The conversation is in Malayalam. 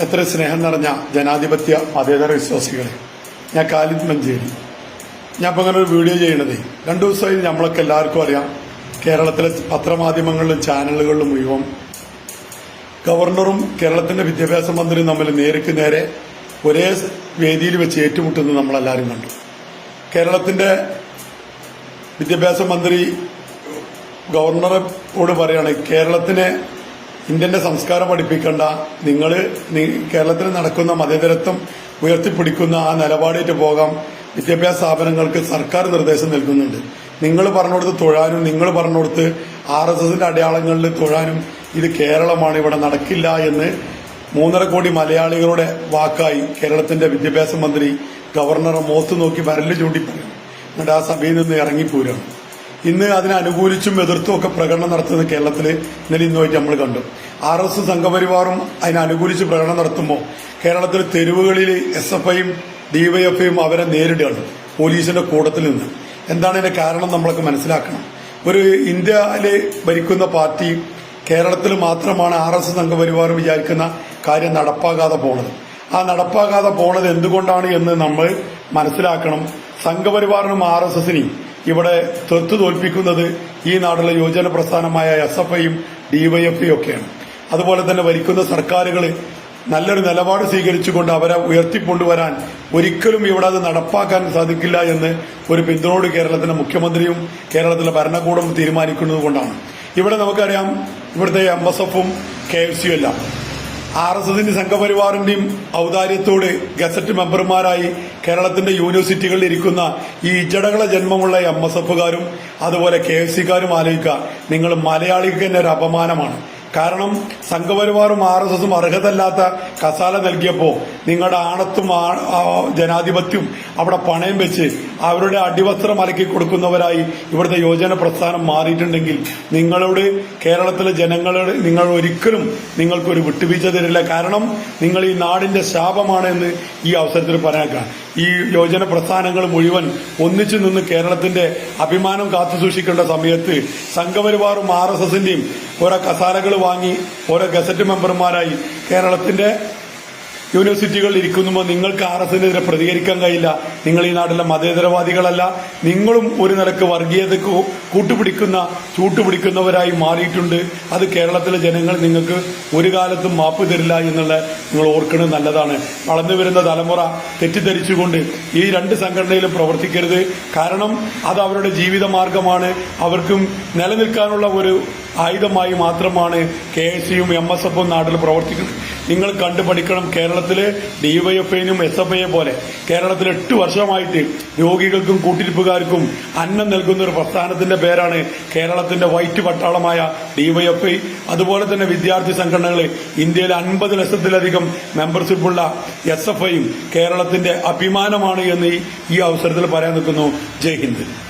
എത്ര സ്നേഹം നിറഞ്ഞ ജനാധിപത്യ മതേതര വിശ്വാസികളെ. ഞാൻ കാലിദ് മഞ്ചേരി ഞാൻ ഇപ്പൊ അങ്ങനെ ഒരു വീഡിയോ ചെയ്യണതേ. രണ്ടു ദിവസമായി നമ്മളൊക്കെ എല്ലാവർക്കും അറിയാം. കേരളത്തിലെ പത്രമാധ്യമങ്ങളിലും ചാനലുകളിലും മുഴുവൻ ഗവർണറും കേരളത്തിന്റെ വിദ്യാഭ്യാസ മന്ത്രിയും തമ്മിൽ നേർക്ക് നേരെ ഒരേ വേദിയിൽ വെച്ച് ഏറ്റുമുട്ടുന്നത് നമ്മളെല്ലാവരും കണ്ടു. കേരളത്തിന്റെ വിദ്യാഭ്യാസ മന്ത്രി ഗവർണറോട് പറയുകയാണ് കേരളത്തിനെ ഇന്ത്യന്റെ സംസ്കാരം പഠിപ്പിക്കേണ്ട. നിങ്ങൾ കേരളത്തിൽ നടക്കുന്ന മതേതരത്വം ഉയർത്തിപ്പിടിക്കുന്ന ആ നിലപാടേറ്റ് പോകാം. വിദ്യാഭ്യാസ സ്ഥാപനങ്ങൾക്ക് സർക്കാർ നിർദ്ദേശം നൽകുന്നുണ്ട്. നിങ്ങൾ പറഞ്ഞുകൊടുത്ത് തൊഴാനും നിങ്ങൾ പറഞ്ഞുകൊടുത്ത് ആർ എസ് എസിന്റെ അടയാളങ്ങളിൽ തൊഴാനും ഇത് കേരളമാണ് ഇവിടെ നടക്കില്ല എന്ന് മൂന്നര കോടി മലയാളികളുടെ വാക്കായി കേരളത്തിന്റെ വിദ്യാഭ്യാസ മന്ത്രി ഗവർണറെ മോത്ത് നോക്കി വരൽ ചൂണ്ടി എന്നിട്ട് ആ സഭയിൽ നിന്ന് ഇറങ്ങിപ്പോരാണ് ഇന്ന് അതിനെ അനുകൂലിച്ചും എതിർത്തും ഒക്കെ പ്രകടനം നടത്തുന്നത് കേരളത്തിൽ ഇന്നലെ ഇന്നുമായിട്ട് നമ്മൾ കണ്ടു. ആർ എസ് സംഘപരിവാറും അതിനെ അനുകൂലിച്ച് പ്രകടനം നടത്തുമ്പോൾ കേരളത്തിൽ തെരുവുകളിൽ എസ് എഫ് ഐയും ഡിവൈഎഫ്ഐയും അവരെ നേരിടുകയാണ് പോലീസിന്റെ കൂടത്തിൽ നിന്ന്. എന്താണ് ഇതിന്റെ കാരണം നമ്മളൊക്കെ മനസ്സിലാക്കണം. ഒരു ഇന്ത്യയിലെ ഭരിക്കുന്ന പാർട്ടി കേരളത്തിൽ മാത്രമാണ് ആർ എസ് സംഘപരിവാറും വിചാരിക്കുന്ന കാര്യം നടപ്പാകാതെ പോണത്. ആ നടപ്പാകാതെ പോണത് എന്തുകൊണ്ടാണ് എന്ന് നമ്മൾ മനസ്സിലാക്കണം. സംഘപരിവാറിനും ആർ എസ് എസിനെയും ഇവിടെ തെത്തു തോൽപ്പിക്കുന്നത് ഈ നാട്ടിലെ യുവജന പ്രസ്ഥാനമായ എസ് എഫ് ഐയും ഡിവൈഎഫ്ഐയും ഒക്കെയാണ്. അതുപോലെ തന്നെ ഭരിക്കുന്ന സർക്കാരുകൾ നല്ലൊരു നിലപാട് സ്വീകരിച്ചുകൊണ്ട് അവരെ ഉയർത്തിക്കൊണ്ടുവരാൻ ഒരിക്കലും ഇവിടെ അത് നടപ്പാക്കാൻ സാധിക്കില്ല എന്ന് ഒരു പിന്തുണോട് കേരളത്തിലെ മുഖ്യമന്ത്രിയും കേരളത്തിലെ ഭരണകൂടവും തീരുമാനിക്കുന്നത് കൊണ്ടാണ്. ഇവിടെ നമുക്കറിയാം ഇവിടുത്തെ എം എസ് എഫും കെ എഫ് സിയും എല്ലാം. ആർ എസ് എസിന്റെ സംഘപരിവാറിന്റെയും ഔദാര്യത്തോട് ഗസറ്റ് മെമ്പർമാരായി കേരളത്തിന്റെ യൂണിവേഴ്സിറ്റികളിൽ ഇരിക്കുന്ന ഈ ഇജടകള ജന്മമുള്ള എം എസ് എഫുകാരും അതുപോലെ കെ എഫ് സിക്കാരും ആലോചിക്കുക. നിങ്ങൾ മലയാളിക്ക് തന്നെ ഒരു അപമാനമാണ്. കാരണം സംഘപരിവാറും ആർ എസ് എസും അർഹതല്ലാത്ത കസാല നൽകിയപ്പോൾ നിങ്ങളുടെ ആണത്തും ജനാധിപത്യവും അവിടെ പണയം വെച്ച് അവരുടെ അടിവസ്ത്രം അലക്കി കൊടുക്കുന്നവരായി ഇവിടുത്തെ യോജന പ്രസ്ഥാനം മാറിയിട്ടുണ്ടെങ്കിൽ നിങ്ങളോട് കേരളത്തിലെ ജനങ്ങളോട് നിങ്ങൾ ഒരിക്കലും നിങ്ങൾക്കൊരു വിട്ടുവീഴ്ച തരില്ല. കാരണം നിങ്ങൾ ഈ നാടിന്റെ ശാപമാണ് എന്ന് ഈ അവസരത്തിൽ പറയാൻ ഈ യോജന പ്രസ്ഥാനങ്ങൾ മുഴുവൻ ഒന്നിച്ചു നിന്ന് കേരളത്തിന്റെ അഭിമാനം കാത്തുസൂക്ഷിക്കേണ്ട സമയത്ത് സംഘപരിവാറും ആർ എസ് എസിന്റെയും ഓരോ കസാലകൾ വാങ്ങി ഓരോ ഗസറ്റ് മെമ്പർമാരായി കേരളത്തിന്റെ യൂണിവേഴ്സിറ്റികളിൽ ഇരിക്കുമ്പോൾ നിങ്ങൾക്ക് ആർ എസ് എസിനെതിരെ പ്രതികരിക്കാൻ കഴിയില്ല. നിങ്ങൾ ഈ നാട്ടിലെ മതേതരവാദികളല്ല. നിങ്ങളും ഒരു നിലയ്ക്ക് വർഗീയതക്ക് കൂട്ടുപിടിക്കുന്ന ചൂട്ടുപിടിക്കുന്നവരായി മാറിയിട്ടുണ്ട്. അത് കേരളത്തിലെ ജനങ്ങൾ നിങ്ങൾക്ക് ഒരു കാലത്തും മാപ്പ് തരില്ല എന്നുള്ള നിങ്ങൾ ഓർക്കുന്നത് നല്ലതാണ്. വളർന്നു വരുന്ന തലമുറ തെറ്റിദ്ധരിച്ചുകൊണ്ട് ഈ രണ്ട് സംഘടനയിലും പ്രവർത്തിക്കരുത്. കാരണം അത് അവരുടെ ജീവിത മാർഗമാണ് അവർക്കും നിലനിൽക്കാനുള്ള ഒരു ആയുധമായി മാത്രമാണ് കെ എസ് സിയും എം എസ് എഫും നാട്ടിൽ പ്രവർത്തിക്കുന്നത്. നിങ്ങൾ കണ്ടുപഠിക്കണം കേരളത്തിലെ ഡിവൈഎഫ്ഐനും എസ് എഫ് ഐയെ പോലെ. കേരളത്തിൽ എട്ട് വർഷമായിട്ട് രോഗികൾക്കും കൂട്ടിരിപ്പുകാർക്കും അന്നം നൽകുന്ന ഒരു പ്രസ്ഥാനത്തിന്റെ പേരാണ് കേരളത്തിന്റെ വൈറ്റ് പട്ടാളമായ ഡിവൈഎഫ്ഐ. അതുപോലെ തന്നെ വിദ്യാർത്ഥി സംഘടനകൾ ഇന്ത്യയിൽ അൻപത് ലക്ഷത്തിലധികം മെമ്പർഷിപ്പുള്ള എസ് എഫ് ഐയും കേരളത്തിന്റെ അഭിമാനമാണ് എന്ന് ഈ- അവസരത്തിൽ പറയാൻ നിൽക്കുന്നു. ജയ് ഹിന്ദ്.